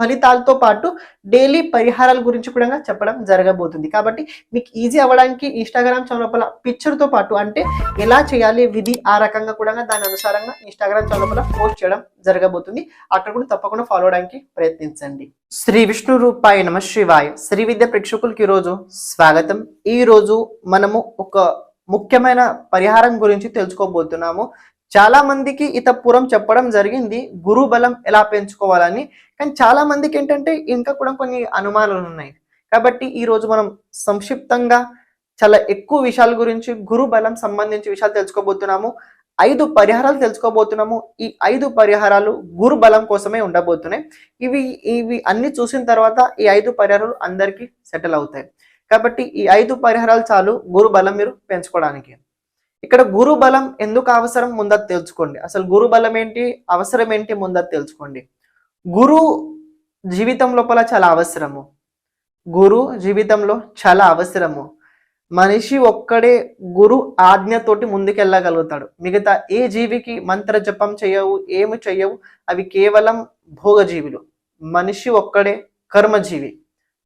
ఫలితాలతో పాటు డైలీ పరిహారాల గురించి కూడా చెప్పడం జరగబోతుంది. కాబట్టి మీకు ఈజీ అవ్వడానికి ఇన్స్టాగ్రామ్ చౌలపల పిక్చర్తో పాటు అంటే ఎలా చేయాలి విధి ఆ రకంగా కూడా దాని అనుసారంగా ఇన్స్టాగ్రామ్ చౌలపల పోస్ట్ చేయడం జరగబోతుంది. అక్కడ కూడా తప్పకుండా ఫాలో అవడానికి ప్రయత్నించండి. శ్రీ విష్ణు రూపాయ నమ శివాయ. శ్రీ విద్య ప్రేక్షకులకి ఈరోజు స్వాగతం. ఈ రోజు మనము ఒక ముఖ్యమైన పరిహారం గురించి తెలుసుకోబోతున్నాము. చాలా మందికి ఇతపురం చెప్పడం జరిగింది గురు బలం ఎలా పెంచుకోవాలని. కానీ చాలా మందికి ఏంటంటే ఇంకా కూడా కొన్ని అనుమానాలు ఉన్నాయి. కాబట్టి ఈరోజు మనం సంక్షిప్తంగా చాలా ఎక్కువ విషయాల గురించి గురు బలం సంబంధించి విషయాలు తెలుసుకోబోతున్నాము. ఐదు పరిహారాలు తెలుసుకోబోతున్నాము. ఈ ఐదు పరిహారాలు గురు బలం కోసమే ఉండబోతున్నాయి. ఇవి ఇవి అన్ని చూసిన తర్వాత ఈ ఐదు పరిహారాలు అందరికీ సెటిల్ అవుతాయి. కాబట్టి ఈ ఐదు పరిహారాలు చాలు గురు బలం మీరు పెంచుకోవడానికి. ఇక్కడ గురు బలం ఎందుకు అవసరం ముందర తెలుసుకోండి. అసలు గురు బలం ఏంటి? అవసరం ఏంటి ముందర తెలుసుకోండి. గురు జీవితం లోపల చాలా అవసరము. గురు జీవితంలో చాలా అవసరము. మనిషి ఒక్కడే గురు ఆజ్ఞతోటి ముందుకెళ్ళగలుగుతాడు. మిగతా ఏ జీవికి మంత్ర జపం చేయవు ఏమి చేయవు అవి కేవలం భోగజీవులు. మనిషి ఒక్కడే కర్మజీవి.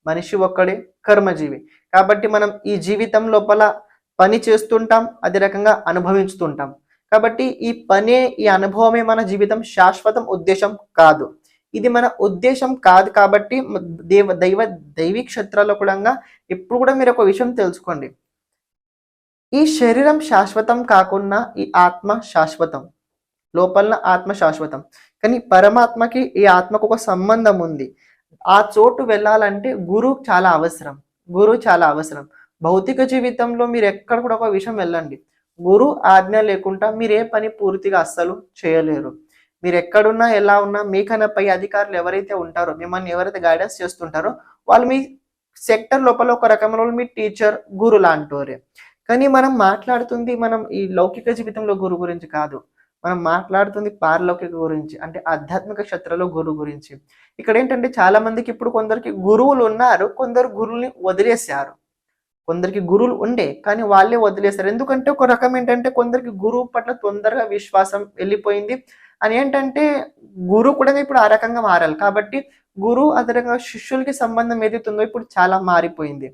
మనిషి ఒక్కడే కర్మజీవి. కాబట్టి మనం ఈ జీవితం లోపల పని చేస్తుంటాం అదే రకంగా అనుభవించుతుంటాం. కాబట్టి ఈ పనే ఈ అనుభవమే మన జీవితం శాశ్వతం ఉద్దేశం కాదు. ఇది మన ఉద్దేశం కాదు కాబట్టి దేవ దైవ దైవీ క్షేత్రాల్లో కూడా ఎప్పుడు కూడా మీరు ఒక విషయం తెలుసుకోండి. ఈ శరీరం శాశ్వతం కాకుండా ఈ ఆత్మ శాశ్వతం. లోపల ఆత్మ శాశ్వతం. కానీ పరమాత్మకి ఈ ఆత్మకు ఒక సంబంధం ఉంది. ఆ చోటు వెళ్ళాలంటే గురువు చాలా అవసరం. గురువు చాలా అవసరం. భౌతిక జీవితంలో మీరు ఎక్కడ కూడా ఒక విషయం వెళ్ళండి. గురు ఆజ్ఞ లేకుండా మీరు ఏ పని పూర్తిగా అస్సలు చేయలేరు. మీరు ఎక్కడున్నా ఎలా ఉన్నా మీకన్నా పై అధికారులు ఎవరైతే ఉంటారో మిమ్మల్ని ఎవరైతే గైడెన్స్ చేస్తుంటారో వాళ్ళు మీ సెక్టర్ లోపల ఒక రకమైన మీ టీచర్ గురు లాంటోరే. కానీ మనం మాట్లాడుతుంది మనం ఈ లౌకిక జీవితంలో గురు గురించి కాదు. మనం మాట్లాడుతుంది పారలౌకిక గురించి అంటే ఆధ్యాత్మిక క్షేత్రంలో గురువు గురించి. ఇక్కడ ఏంటంటే చాలా మందికి ఇప్పుడు కొందరికి గురువులు ఉన్నారు కొందరు గురువుని వదిలేశారు. కొందరికి గురువులు ఉండే కానీ వాళ్ళే వదిలేస్తారు ఎందుకంటే ఒక రకం ఏంటంటే కొందరికి గురువు పట్ల తొందరగా విశ్వాసం వెళ్ళిపోయింది. అని ఏంటంటే గురువు కూడా ఇప్పుడు ఆ రకంగా మారాలి. కాబట్టి గురువు అదే రకంగా శిష్యులకి సంబంధం ఏదైతుందో ఇప్పుడు చాలా మారిపోయింది.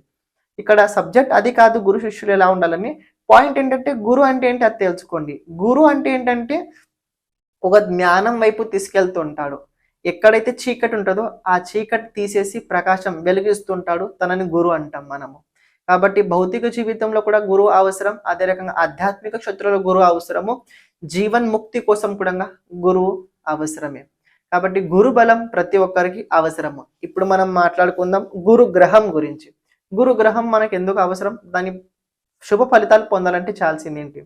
ఇక్కడ సబ్జెక్ట్ అది కాదు గురు శిష్యులు ఎలా ఉండాలని. పాయింట్ ఏంటంటే గురు అంటే ఏంటి అది తెలుసుకోండి. గురు అంటే ఏంటంటే ఒక జ్ఞానం వైపు తీసుకెళ్తుంటాడు ఎక్కడైతే చీకటి ఉంటుందో ఆ చీకటి తీసేసి ప్రకాశం వెలిగిస్తుంటాడు తనని గురు అంటాం మనము. కాబట్టి భౌతిక జీవితంలో కూడా గురువు అవసరం అదే రకంగా ఆధ్యాత్మిక క్షేత్రంలో గురువు అవసరము జీవన్ ముక్తి కోసం కూడా గురువు అవసరమే. కాబట్టి గురు బలం ప్రతి ఒక్కరికి అవసరము. ఇప్పుడు మనం మాట్లాడుకుందాం గురు గ్రహం గురించి. గురు గ్రహం మనకు ఎందుకు అవసరం? దాని శుభ ఫలితాలు పొందాలంటే చాల్సింది ఏంటి?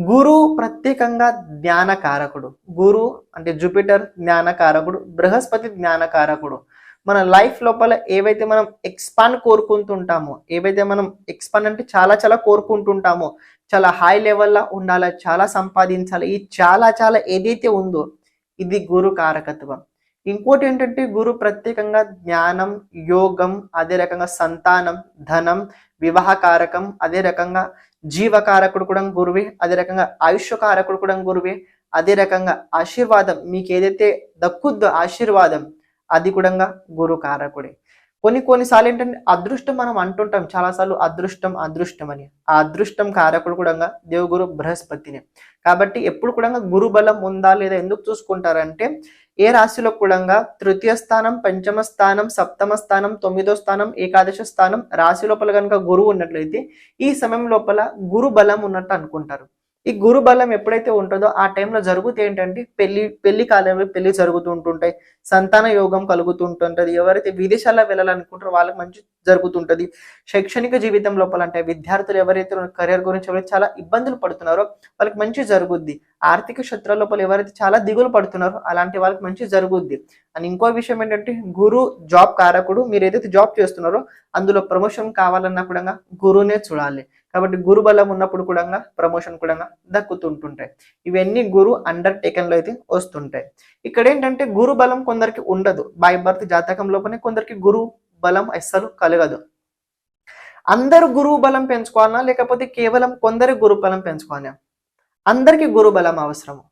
గురు ప్రత్యేకంగా జ్ఞానకారకుడు. గురు అంటే జూపిటర్ జ్ఞానకారకుడు బృహస్పతి జ్ఞానకారకుడు. మన లైఫ్ లోపల ఏవైతే మనం ఎక్స్పాండ్ కోరుకుంటుంటామో ఏవైతే మనం ఎక్స్పాండ్ అంటే చాలా చాలా కోరుకుంటుంటామో చాలా హై లెవెల్లో ఉండాలి చాలా సంపాదించాలి ఈ చాలా చాలా ఏదైతే ఉందో ఇది గురు కారకత్వం. ఇంకోటి ఏంటంటే గురు ప్రత్యేకంగా జ్ఞానం యోగం అదే రకంగా సంతానం ధనం వివాహ కారకం అదే రకంగా జీవకారకుడు కూడా గురువే అదే రకంగా ఆయుష్యకారకుడు కూడా గురువే అదే రకంగా ఆశీర్వాదం మీకు ఏదైతే దక్కుద్దో ఆశీర్వాదం అది కూడా గురు కారకుడే. కొన్ని కొన్నిసార్లు ఏంటంటే అదృష్టం మనం అంటుంటాం. చాలాసార్లు అదృష్టం అదృష్టం అని. ఆ అదృష్టం కారకుడు కూడా దేవుగురు బృహస్పతినే. కాబట్టి ఎప్పుడు కూడా గురు బలం ఉందా లేదా ఎందుకు చూసుకుంటారంటే ఏ రాశిలో కూడా తృతీయ స్థానం పంచమ స్థానం సప్తమ స్థానం తొమ్మిదో స్థానం ఏకాదశ స్థానం రాశి లోపల కనుక గురువు ఉన్నట్లయితే ఈ సమయం లోపల గురు బలం ఉన్నట్టు అనుకుంటారు. ఈ గురు బలం ఎప్పుడైతే ఉంటుందో ఆ టైంలో జరుగుతే ఏంటంటే పెళ్ళి పెళ్ళి కాలంలో పెళ్ళి జరుగుతూ ఉంటుంటాయి సంతాన యోగం కలుగుతుంటుంటది. ఎవరైతే విదేశాల్లో వెళ్ళాలనుకుంటారో వాళ్ళకి మంచి జరుగుతుంటది. శైక్షణిక జీవితం లోపల అంటే విద్యార్థులు ఎవరైతే కెరీర్ గురించి ఎవరైతే చాలా ఇబ్బందులు పడుతున్నారో వాళ్ళకి మంచి జరుగుద్ది. ఆర్థిక క్షేత్రాల లోపల ఎవరైతే చాలా దిగులు పడుతున్నారో అలాంటి వాళ్ళకి మంచి జరుగుద్ది. అండ్ ఇంకో విషయం ఏంటంటే గురు జాబ్ కారకుడు మీరు ఏదైతే జాబ్ చేస్తున్నారో అందులో ప్రమోషన్ కావాలన్నా కూడా గురువునే చూడాలి. కాబట్టి గురు బలం ఉన్నప్పుడు కూడా ప్రమోషన్ కూడా దక్కుతుంటుంటాయి. ఇవన్నీ గురు అండర్ టేకన్లో అయితే వస్తుంటాయి. ఇక్కడ ఏంటంటే గురు బలం కొందరికి ఉండదు. బై బర్త్ జాతకం లోపలనే కొందరికి గురు బలం అస్సలు కలగదు. అందరు గురువు బలం పెంచుకోవాలా లేకపోతే కేవలం కొందరి గురు బలం పెంచుకోవాలా అందరికీ గురు బలం అవసరము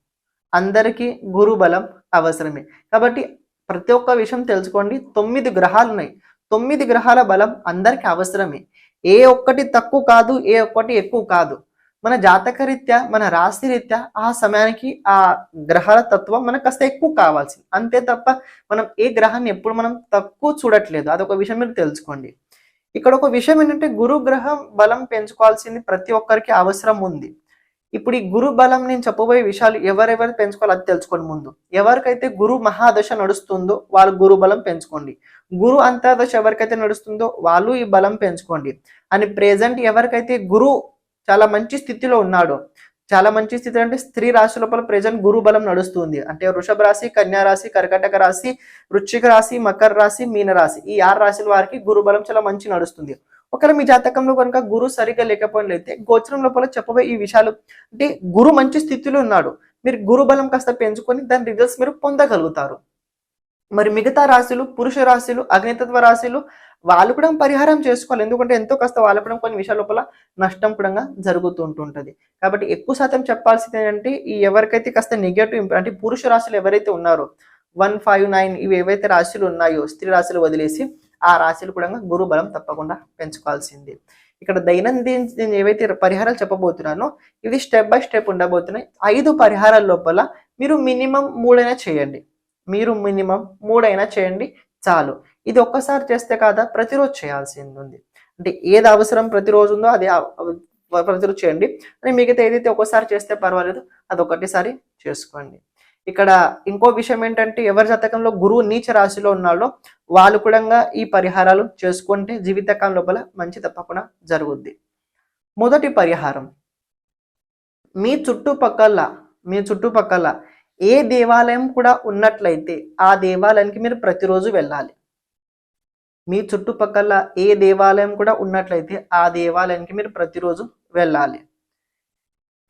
అందరికీ గురు బలం అవసరమే. కాబట్టి ప్రతి ఒక్క విషయం తెలుసుకోండి. తొమ్మిది గ్రహాలు ఉన్నాయి. తొమ్మిది గ్రహాల బలం అందరికీ అవసరమే. ఏ ఒక్కటి తక్కువ కాదు ఏ ఒక్కటి ఎక్కువ కాదు. మన జాతక రీత్యా మన రాశి రీత్యా ఆ సమయానికి ఆ గ్రహాల తత్వం మనకు కాస్త ఎక్కువ కావాల్సింది. అంతే తప్ప మనం ఏ గ్రహాన్ని ఎప్పుడు మనం తక్కువ చూడట్లేదు. అదొక విషయం మీరు తెలుసుకోండి. ఇక్కడ ఒక విషయం ఏంటంటే గురు గ్రహం బలం పెంచుకోవాల్సింది ప్రతి ఒక్కరికి అవసరం ఉంది. ఇప్పుడు ఈ గురు బలం నేను చెప్పబోయే విషయాలు ఎవరెవరు పెంచుకోవాలి అది తెలుసుకోండి ముందు. ఎవరికైతే గురు మహాదశ నడుస్తుందో వాళ్ళు గురు బలం పెంచుకోండి. గురు అంతర్దశ ఎవరికైతే నడుస్తుందో వాళ్ళు ఈ బలం పెంచుకోండి. అని ప్రెజెంట్ ఎవరికైతే గురు చాలా మంచి స్థితిలో ఉన్నాడో చాలా మంచి స్థితి అంటే స్త్రీ రాశి లోపల ప్రెజెంట్ గురు బలం నడుస్తుంది. అంటే వృషభ రాశి కన్యా రాశి కర్కటక రాశి వృశ్చిక రాశి మకర రాశి మీన రాశి ఈ ఆరు రాశుల వారికి గురు బలం చాలా మంచి నడుస్తుంది. ఒకవేళ మీ జాతకంలో కనుక గురు సరిగ్గా లేకపోయినట్లయితే గోచరం లోపల చెప్పబోయే ఈ విషయాలు. అంటే గురు మంచి స్థితిలో ఉన్నాడు. మీరు గురు బలం కాస్త పెంచుకొని దాని రిజల్ట్స్ మీరు పొందగలుగుతారు. మరి మిగతా రాశులు పురుష రాశులు అగ్నితత్వ రాశులు వాళ్ళు కూడా పరిహారం చేసుకోవాలి. ఎందుకంటే ఎంతో కాస్త వాళ్ళ కూడా కొన్ని విషయాల లోపల నష్టం కూడా జరుగుతూ ఉంటుంటది. కాబట్టి ఎక్కువ శాతం చెప్పాల్సింది ఏంటంటే ఈ ఎవరికైతే కాస్త నెగటివ్ అంటే పురుష రాశులు ఎవరైతే ఉన్నారో వన్ ఫైవ్ నైన్ ఇవి ఏవైతే రాశులు ఉన్నాయో స్త్రీ రాశులు వదిలేసి ఆ రాశులు కూడా గురు బలం తప్పకుండా పెంచుకోవాల్సింది. ఇక్కడ దైనందిన నేను ఏవైతే పరిహారాలు చెప్పబోతున్నానో ఇవి స్టెప్ బై స్టెప్ ఉండబోతున్నాయి. ఐదు పరిహారాల లోపల మీరు మినిమం మూడైనా చేయండి. మీరు మినిమం మూడైనా చేయండి చాలు. ఇది ఒక్కసారి చేస్తే కాదా? ప్రతిరోజు చేయాల్సింది ఉంది. అంటే ఏది అవసరం ప్రతిరోజు ఉందో అది ప్రతిరోజు చేయండి. అని మిగతా ఏదైతే ఒక్కసారి చేస్తే పర్వాలేదు అది ఒకటిసారి చేసుకోండి. ఇక్కడ ఇంకో విషయం ఏంటంటే ఎవరి జాతకంలో గురువు నీచ రాశిలో ఉన్నాడో వాళ్ళు కూడా ఈ పరిహారాలు చేసుకుంటే జీవితకాలం లోపల మంచి తప్పకుండా జరుగుద్ది. మొదటి పరిహారం. మీ చుట్టుపక్కల మీ చుట్టుపక్కల ఏ దేవాలయం కూడా ఉన్నట్లయితే ఆ దేవాలయానికి మీరు ప్రతిరోజు వెళ్ళాలి. మీ చుట్టుపక్కల ఏ దేవాలయం కూడా ఉన్నట్లయితే ఆ దేవాలయానికి మీరు ప్రతిరోజు వెళ్ళాలి.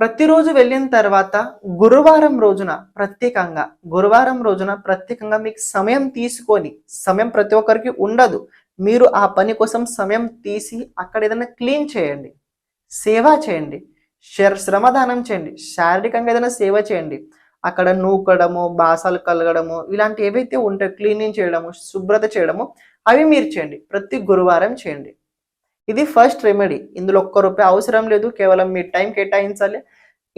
ప్రతిరోజు వెళ్ళిన తర్వాత గురువారం రోజున ప్రత్యేకంగా గురువారం రోజున ప్రత్యేకంగా మీకు సమయం తీసుకొని సమయం ప్రతి ఒక్కరికి ఉండదు. మీరు ఆ పని కోసం సమయం తీసి అక్కడ ఏదైనా క్లీన్ చేయండి. సేవ చేయండి. శర- శ్రమదానం చేయండి. శారీరకంగా ఏదైనా సేవ చేయండి. అక్కడ నూకడము బాసాలు కలగడము ఇలాంటి ఏవైతే ఉంటాయో క్లీనింగ్ చేయడము శుభ్రత చేయడము అవి మీరు చేయండి. ప్రతి గురువారం చేయండి. ఇది ఫస్ట్ రెమెడీ ఇందులో ఒక్క రూపాయి అవసరం లేదు కేవలం మీ టైం కేటాయించాలి.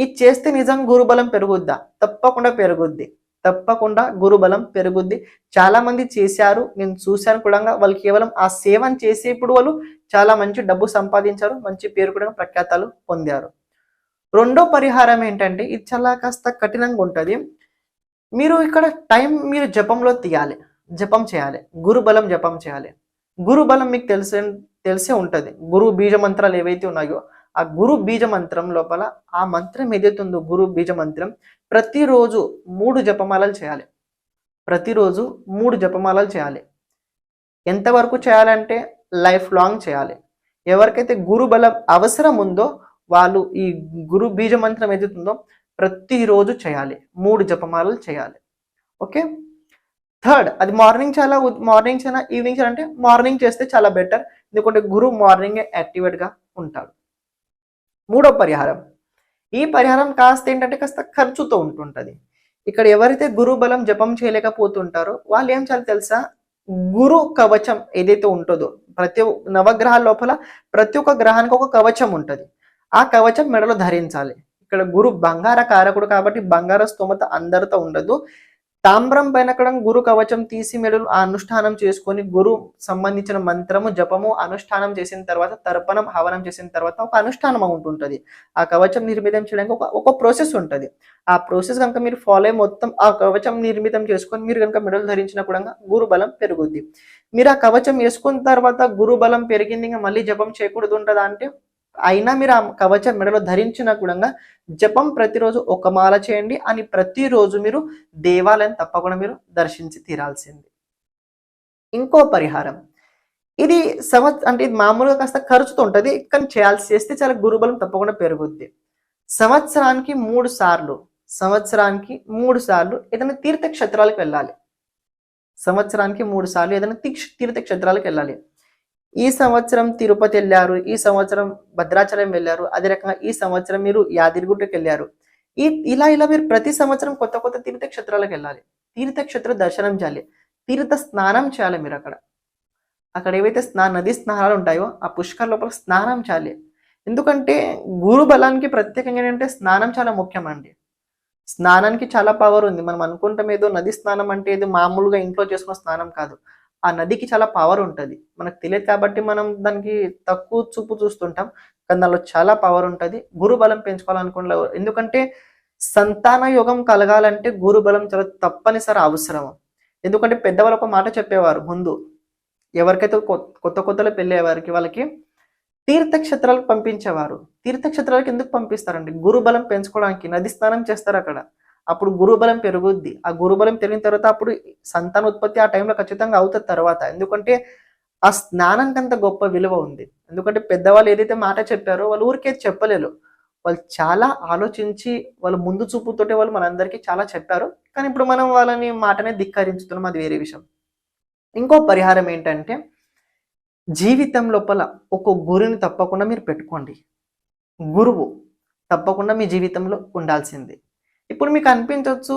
ఇది చేస్తే నిజం గురుబలం పెరుగుద్దా? తప్పకుండా పెరుగుద్ది. తప్పకుండా గురుబలం పెరుగుద్ది. చాలా మంది చేశారు నేను చూశాను కూడా వాళ్ళు కేవలం ఆ సేవను చేసేప్పుడు వాళ్ళు చాలా మంచి డబ్బు సంపాదించారు మంచి పేరు కూడా ప్రఖ్యాతాలు పొందారు. రెండో పరిహారం ఏంటంటే ఇది చాలా కాస్త కఠినంగా ఉంటుంది. మీరు ఇక్కడ టైం మీరు జపంలో తీయాలి. జపం చేయాలి. గురుబలం జపం చేయాలి. గురుబలం మీకు తెలిసిన తెలిసే ఉంటుంది. గురు బీజ మంత్రాలు ఏవైతే ఉన్నాయో ఆ గురు బీజ మంత్రం లోపల ఆ మంత్రం ఏదైతే ఉందో గురు బీజ మంత్రం ప్రతిరోజు మూడు జపమాలలు చేయాలి. ప్రతిరోజు మూడు జపమాలలు చేయాలి. ఎంతవరకు చేయాలంటే లైఫ్ లాంగ్ చేయాలి. ఎవరికైతే గురు బలం అవసరం ఉందో వాళ్ళు ఈ గురు బీజ మంత్రం ఏదైతే ఉందో ప్రతిరోజు చేయాలి. మూడు జపమాలలు చేయాలి. ఓకే? థర్డ్ అది మార్నింగ్ చాలా మార్నింగ్ చాలా ఈవినింగ్ చాలా అంటే మార్నింగ్ చేస్తే చాలా బెటర్ ఎందుకంటే గురు మార్నింగ్ యాక్టివేట్గా ఉంటాడు. మూడో పరిహారం. ఈ పరిహారం కాస్త ఏంటంటే కాస్త ఖర్చుతో ఉంటుంటది. ఇక్కడ ఎవరైతే గురు బలం జపం చేయలేకపోతుంటారో వాళ్ళు ఏం చేయాలి తెలుసా? గురు కవచం ఏదైతే ఉంటుందో ప్రతి నవగ్రహాల లోపల ప్రతి ఒక్క గ్రహానికి ఒక కవచం ఉంటుంది. ఆ కవచం మెడలో ధరించాలి. ఇక్కడ గురు బంగార కారకుడు కాబట్టి బంగార స్తోమత అందరితో ఉండదు. తామ్రం పైన గురు కవచం తీసి మెడలు ఆ అనుష్ఠానం చేసుకొని గురు సంబంధించిన మంత్రము జపము అనుష్ఠానం చేసిన తర్వాత తర్పణం హవనం చేసిన తర్వాత ఒక అనుష్ఠానం ఉంటుంటది. ఆ కవచం నిర్మితం చేయడానికి ఒక ఒక ప్రాసెస్ ఉంటుంది. ఆ ప్రాసెస్ కనుక మీరు ఫాలో అయ్యి మొత్తం ఆ కవచం నిర్మితం చేసుకొని మీరు కనుక మెడలు ధరించిన కూడా గురు బలం పెరుగుద్ది. మీరు ఆ కవచం వేసుకున్న తర్వాత గురు బలం పెరిగింది ఇంకా మళ్ళీ జపం చేయకూడదు ఉంటుందా అంటే అయినా మీరు ఆ కవచం మెడలో ధరించినా కూడా జపం ప్రతిరోజు ఒక మాల చేయండి అని ప్రతిరోజు మీరు దేవాలయం తప్పకుండా మీరు దర్శించి తీరాల్సింది. ఇంకో పరిహారం. ఇది సంవత్ అంటే ఇది మామూలుగా కాస్త ఖర్చుతో ఉంటుంది కానీ చేయాల్సి చేస్తే చాలా గురుబలం తప్పకుండా పెరుగుద్ది. సంవత్సరానికి మూడు సార్లు సంవత్సరానికి మూడు సార్లు ఏదైనా తీర్థక్షేత్రాలకు వెళ్ళాలి. సంవత్సరానికి మూడు సార్లు ఏదైనా తీర్థక్షేత్రాలకు వెళ్ళాలి. ఈ సంవత్సరం తిరుపతి వెళ్ళారు ఈ సంవత్సరం భద్రాచలం వెళ్ళారు అదే రకంగా ఈ సంవత్సరం మీరు యాదిరిగుట్టకి వెళ్ళారు. ఈ ఇలా ఇలా మీరు ప్రతి సంవత్సరం కొత్త కొత్త తీర్థక్షేత్రాలకు వెళ్ళాలి. తీర్థక్షేత్ర దర్శనం చేయాలి. తీర్థ స్నానం చేయాలి మీరు అక్కడ. అక్కడ ఏవైతే స్నా నది స్నానాలు ఉంటాయో ఆ పుష్కర్ లోపల స్నానం చేయాలి. ఎందుకంటే గురు బలానికి ప్రత్యేకంగా ఏంటంటే స్నానం చాలా ముఖ్యమండి స్నానానికి చాలా పవర్ ఉంది. మనం అనుకుంటాం ఏదో నది స్నానం అంటే ఏదో మామూలుగా ఇంట్లో చేసుకున్న స్నానం కాదు. ఆ నదికి చాలా పవర్ ఉంటుంది. మనకు తెలియదు కాబట్టి మనం దానికి తక్కువ చూపు చూస్తుంటాం. కానీ దానిలో చాలా పవర్ ఉంటుంది. గురు బలం పెంచుకోవాలనుకుంటే ఎందుకంటే సంతాన యోగం కలగాలంటే గురు బలం చాలా తప్పనిసరి అవసరం. ఎందుకంటే పెద్దవాళ్ళు ఒక మాట చెప్పేవారు ముందు. ఎవరికైతే కొత్త కొత్తలో పెళ్ళే వారికి వాళ్ళకి తీర్థక్షేత్రాలకు పంపించేవారు. తీర్థక్షేత్రాలకు ఎందుకు పంపిస్తారండి? గురుబలం పెంచుకోవడానికి నది స్నానం చేస్తారు అక్కడ. అప్పుడు గురుబలం పెరుగుద్ది. ఆ గురుబలం పెరిగిన తర్వాత అప్పుడు సంతానోత్పత్తి ఆ టైంలో ఖచ్చితంగా అవుతుంది తర్వాత. ఎందుకంటే ఆ స్నానానికి అంత గొప్ప విలువ ఉంది. ఎందుకంటే పెద్దవాళ్ళు ఏదైతే మాట చెప్పారో వాళ్ళు ఊరికే చెప్పలేరు. వాళ్ళు చాలా ఆలోచించి వాళ్ళు ముందు చూపుతోటే వాళ్ళు మనందరికీ చాలా చెప్పారు. కానీ ఇప్పుడు మనం వాళ్ళని మాటనే ధిక్కరించుతున్నాం. అది వేరే విషయం. ఇంకో పరిహారం ఏంటంటే జీవితం లోపల ఒక గురుని తప్పకుండా మీరు పెట్టుకోండి. గురువు తప్పకుండా మీ జీవితంలో ఉండాల్సిందే. ఇప్పుడు మీకు అనిపించవచ్చు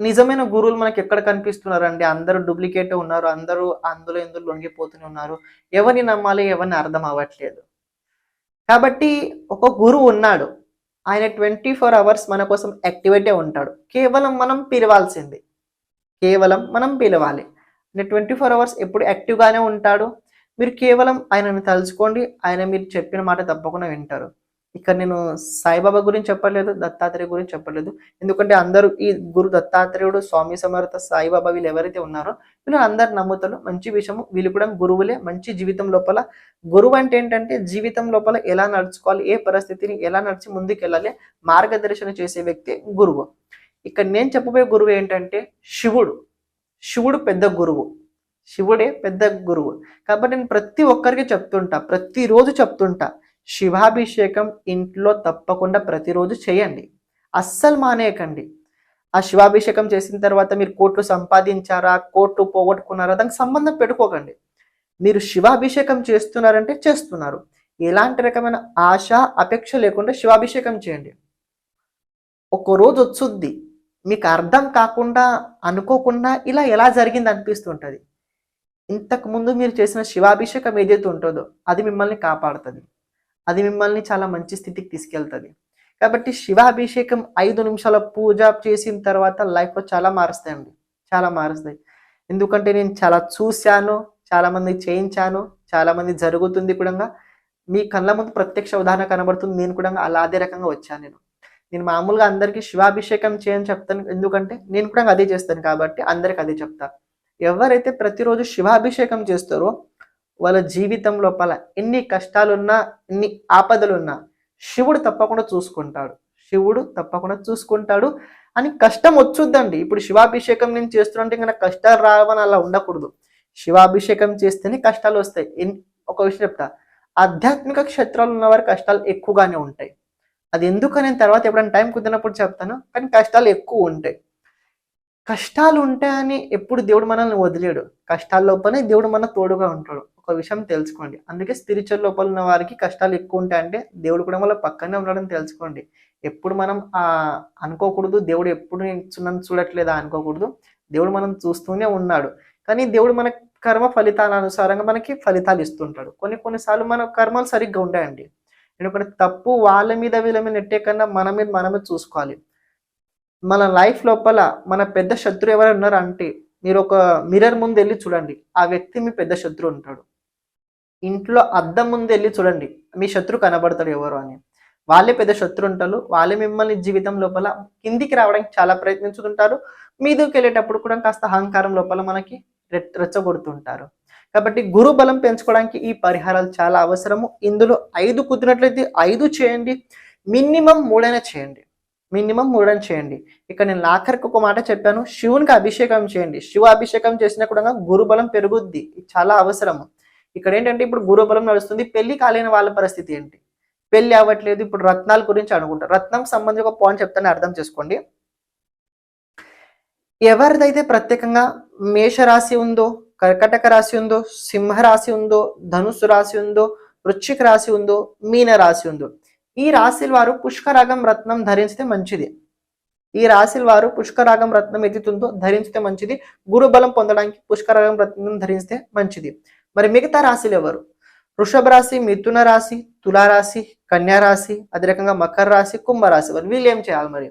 నిజమైన గురువులు మనకి ఎక్కడ కనిపిస్తున్నారండి? అందరూ డూప్లికేట్ ఉన్నారు అందరూ అందులో ఇందులో లొంగిపోతూనే ఉన్నారు. ఎవరిని నమ్మాలి ఎవరిని అర్థం అవ్వట్లేదు. కాబట్టి ఒక గురువు ఉన్నాడు. ఆయన ట్వంటీ ఫోర్ అవర్స్ మన కోసం యాక్టివేటే ఉంటాడు. కేవలం మనం పిలవాల్సింది. కేవలం మనం పిలవాలి. అంటే ట్వంటీ ఫోర్ అవర్స్ ఎప్పుడు యాక్టివ్గానే ఉంటాడు. మీరు కేవలం ఆయనను తలుచుకోండి. ఆయన మీరు చెప్పిన మాట తప్పకుండా వింటారు. ఇక్కడ నేను సాయిబాబా గురించి చెప్పలేదు దత్తాత్రేయ గురించి చెప్పలేదు. ఎందుకంటే అందరూ ఈ గురు దత్తాత్రేయుడు స్వామి సమర్థ సాయిబాబా వీళ్ళు ఎవరైతే ఉన్నారో వీళ్ళు అందరు నమ్ముతారు మంచి విషయము వీళ్ళు కూడా గురువులే మంచి జీవితం లోపల. గురువు అంటే ఏంటంటే జీవితం లోపల ఎలా నడుచుకోవాలి ఏ పరిస్థితిని ఎలా నడిచి ముందుకెళ్ళాలి మార్గదర్శనం చేసే వ్యక్తి గురువు. ఇక్కడ నేను చెప్పబోయే గురువు ఏంటంటే శివుడు. శివుడు పెద్ద గురువు. శివుడే పెద్ద గురువు. కాబట్టి నేను ప్రతి ఒక్కరికి చెప్తుంటా ప్రతిరోజు చెప్తుంటా. శివాభిషేకం ఇంట్లో తప్పకుండా ప్రతిరోజు చేయండి. అస్సలు మానేయకండి. ఆ శివాభిషేకం చేసిన తర్వాత మీరు కోట్లు సంపాదించారా కోట్లు పోగొట్టుకున్నారా దానికి సంబంధం పెట్టుకోకండి. మీరు శివాభిషేకం చేస్తున్నారంటే చేస్తున్నారు. ఎలాంటి రకమైన ఆశ అపేక్ష లేకుండా శివాభిషేకం చేయండి. ఒక రోజు వచ్చుద్ది. మీకు అర్థం కాకుండా అనుకోకుండా ఇలా ఎలా జరిగింది అనిపిస్తుంటుంది. ఇంతకుముందు మీరు చేసిన శివాభిషేకం ఏదైతే ఉంటుందో అది మిమ్మల్ని కాపాడుతుంది. అది మిమ్మల్ని చాలా మంచి స్థితికి తీసుకెళ్తుంది. కాబట్టి శివాభిషేకం ఐదు నిమిషాల పూజ చేసిన తర్వాత లైఫ్లో చాలా మారుస్తాయండి. చాలా మారుస్తాయి. ఎందుకంటే నేను చాలా చూశాను చాలా మంది చేయించాను చాలా మంది జరుగుతుంది కూడా. మీ కళ్ళ ముందు ప్రత్యక్ష ఉదాహరణ కనబడుతుంది. నేను కూడా అలా అదే రకంగా వచ్చాను నేను. నేను మామూలుగా అందరికీ శివాభిషేకం చేయని చెప్తాను. ఎందుకంటే నేను కూడా అదే చేస్తాను కాబట్టి అందరికి అదే చెప్తా. ఎవరైతే ప్రతిరోజు శివాభిషేకం చేస్తారో వాళ్ళ జీవితం లోపల ఎన్ని కష్టాలున్నా ఎన్ని ఆపదలున్నా శివుడు తప్పకుండా చూసుకుంటాడు. శివుడు తప్పకుండా చూసుకుంటాడు. అని కష్టం వచ్చుద్దండి. ఇప్పుడు శివాభిషేకం నేను చేస్తుంటే ఇంకా కష్టాలు రావని అలా ఉండకూడదు. శివాభిషేకం చేస్తేనే కష్టాలు వస్తాయి. ఎన్- ఒక విషయం చెప్తా. ఆధ్యాత్మిక క్షేత్రాలు ఉన్నవారు కష్టాలు ఎక్కువగానే ఉంటాయి. అది ఎందుకు నేను తర్వాత ఎప్పుడైనా టైం కుదిరినప్పుడు చెప్తాను. కానీ కష్టాలు ఎక్కువ ఉంటాయి. కష్టాలు ఉంటాయని ఎప్పుడు దేవుడు మనల్ని వదిలేడు. కష్టాల లోపలనే దేవుడు మన తోడుగా ఉంటాడు. ఒక విషయం తెలుసుకోండి. అందుకే స్పిరిచువల్ లోపల ఉన్న వారికి కష్టాలు ఎక్కువ ఉంటాయంటే దేవుడు కూడా వాళ్ళ పక్కనే ఉన్నాడని తెలుసుకోండి. ఎప్పుడు మనం ఆ అనుకోకూడదు. దేవుడు ఎప్పుడు నన్ను చూడట్లేదా అనుకోకూడదు. దేవుడు మనం చూస్తూనే ఉన్నాడు. కానీ దేవుడు మన కర్మ ఫలితాల అనుసారంగా మనకి ఫలితాలు ఇస్తుంటాడు. కొన్ని కొన్నిసార్లు మన కర్మలు సరిగ్గా ఉంటాయండి. ఎందుకంటే తప్పు వాళ్ళ మీద వీళ్ళ మీద నెట్టే కన్నా మన మీద మనమే చూసుకోవాలి. మన లైఫ్ లోపల మన పెద్ద శత్రువు ఎవరు ఉన్నారు అంటే మీరు ఒక మిర్రర్ ముందు వెళ్ళి చూడండి. ఆ వ్యక్తి మీ పెద్ద శత్రువు ఉంటాడు. ఇంట్లో అద్దం ముందు వెళ్ళి చూడండి. మీ శత్రువు కనబడతాడు ఎవరు అని. వాళ్ళే పెద్ద శత్రు ఉంటారు. వాళ్ళే మిమ్మల్ని జీవితం లోపల కిందికి రావడానికి చాలా ప్రయత్నించుతుంటారు మీదకి వెళ్ళేటప్పుడు కూడా కాస్త అహంకారం లోపల మనకి రె- రెచ్చగొడుతుంటారు. కాబట్టి గురు బలం పెంచుకోవడానికి ఈ పరిహారాలు చాలా అవసరము. ఇందులో ఐదు కుదిరినట్లయితే ఐదు చేయండి. మినిమం మూడైనా చేయండి. మినిమం మూడైనా చేయండి. ఇక్కడ నేను ఆఖరికి ఒక మాట చెప్పాను శివునికి అభిషేకం చేయండి. శివ అభిషేకం చేసినా కూడా గురుబలం పెరుగుద్ది. ఇది చాలా అవసరము. ఇక్కడ ఏంటంటే ఇప్పుడు గురుబలం నడుస్తుంది పెళ్ళి కాలేని వాళ్ళ పరిస్థితి ఏంటి? పెళ్ళి అవ్వట్లేదు ఇప్పుడు రత్నాల గురించి అనుకుంటారు రత్నం సంబంధించి ఒక పాయింట్ చెప్తాను అర్థం చేసుకోండి. ఎవరిదైతే ప్రత్యేకంగా మేషరాశి ఉందో కర్కటక రాశి ఉందో సింహ రాశి ఉందో ధనుసు రాశి ఉందో వృశ్చిక రాశి ఉందో మీన రాశి ఉందో ఈ రాశిల వారు పుష్కరాగం రత్నం ధరిస్తే మంచిది. ఈ రాశిల వారు పుష్కరాగం రత్నం ఎదుగుతుందో ధరించితే మంచిది. గురుబలం పొందడానికి పుష్కరాగం రత్నం ధరిస్తే మంచిది. మరి మిగతా రాశులు ఎవరు? వృషభ రాశి మిథున రాశి తులారాశి కన్యా రాశి అదే రకంగా మకర రాశి కుంభరాశి వారు వీళ్ళు ఏం చేయాలి మరి?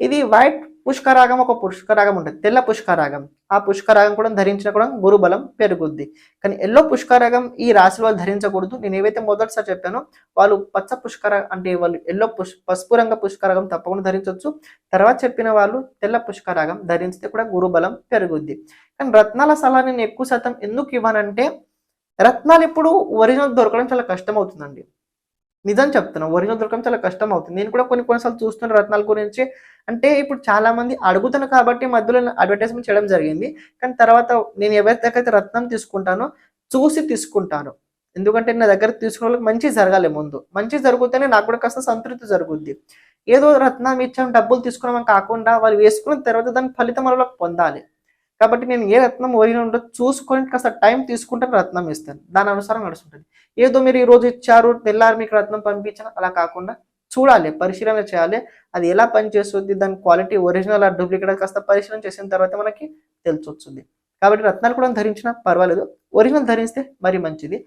ఇది వైట్ పుష్కరాగం ఒక పుష్కరాగం ఉంటుంది. తెల్ల పుష్కరాగం. ఆ పుష్కరాగం కూడా ధరించిన కూడా గురుబలం పెరుగుద్ది. కానీ ఎల్లో పుష్కరాగం ఈ రాశి వాళ్ళు ధరించకూడదు. నేను ఏవైతే మొదటిసారి చెప్పానో వాళ్ళు పచ్చ పుష్కర అంటే వాళ్ళు ఎల్లో పుష్ పసుపు రంగ పుష్కరాగం తప్పకుండా ధరించవచ్చు తర్వాత చెప్పిన వాళ్ళు తెల్ల పుష్కరాగం ధరించితే కూడా గురుబలం పెరుగుద్ది. కానీ రత్నాల సలహా నేను ఎక్కువ శాతం ఎందుకు ఇవ్వనంటే రత్నాలు ఇప్పుడు ఒరిజినల్ దొరకడం చాలా కష్టం అవుతుందండి నిజం చెప్తున్నాను ఒరిజినల్ దొరకడం చాలా కష్టం అవుతుంది నేను కూడా కొన్ని కొన్నిసార్లు చూస్తున్న రత్నాల గురించి అంటే ఇప్పుడు చాలా మంది అడుగుతాను కాబట్టి మధ్యలో అడ్వర్టైజ్మెంట్ చేయడం జరిగింది. కానీ తర్వాత నేను ఎవరి దగ్గర రత్నం తీసుకుంటానో చూసి తీసుకుంటాను. ఎందుకంటే నా దగ్గర తీసుకున్న వాళ్ళకి మంచి జరగాలి ముందు. మంచి జరుగుతూనే నాకు కూడా కాస్త సంతృప్తి జరుగుద్ది. ఏదో రత్నం ఇచ్చాం డబ్బులు తీసుకున్నాం కాకుండా వాళ్ళు వేసుకున్న తర్వాత దాని ఫలితం వాళ్ళకి పొందాలి. కాబట్టి నేను ఏ రత్నం ఒరిజినల్ చూసుకొని కాస్త టైం తీసుకుంటే రత్నం ఇస్తాను. దాని అనుసారం నడుస్తుంటుంది. ఏదో మీరు ఈ రోజు ఇచ్చారు తెల్లారు మీకు రత్నం పంపించిన అలా కాకుండా చూడాలి పరిశీలన చేయాలి. అది ఎలా పనిచేస్తుంది దాని క్వాలిటీ ఒరిజినల్ ఆ డూప్లికేట్ కాస్త పరిశీలన చేసిన తర్వాత మనకి తెలిసి వస్తుంది కాబట్టి రత్నాలు కూడా ధరించినా పర్వాలేదు. ఒరిజినల్ ధరిస్తే మరి మంచిది.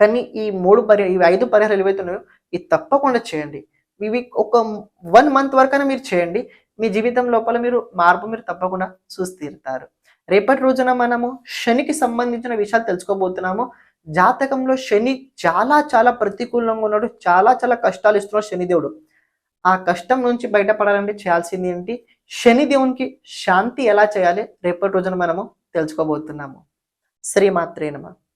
కానీ ఈ మూడు పరి ఈ ఐదు పరిహారాలు ఏవైతే ఉన్నాయో ఇది తప్పకుండా చేయండి. ఇవి ఒక వన్ మంత్ వరకైనా మీరు చేయండి. మీ జీవితం లోపల మీరు మార్పు మీరు తప్పకుండా చూసి తీరుతారు రేపటి రోజున మనము శనికి సంబంధించిన విషయాలు తెలుసుకోబోతున్నాము. జాతకంలో శని చాలా చాలా ప్రతికూలంగా ఉన్నాడు చాలా చాలా కష్టాలు ఇస్తున్నాడు శనిదేవుడు. ఆ కష్టం నుంచి బయటపడాలంటే చేయాల్సింది ఏంటి? శని దేవునికి శాంతి ఎలా చేయాలి? రేపటి రోజున మనము తెలుసుకోబోతున్నాము. శ్రీమాత్రేనమా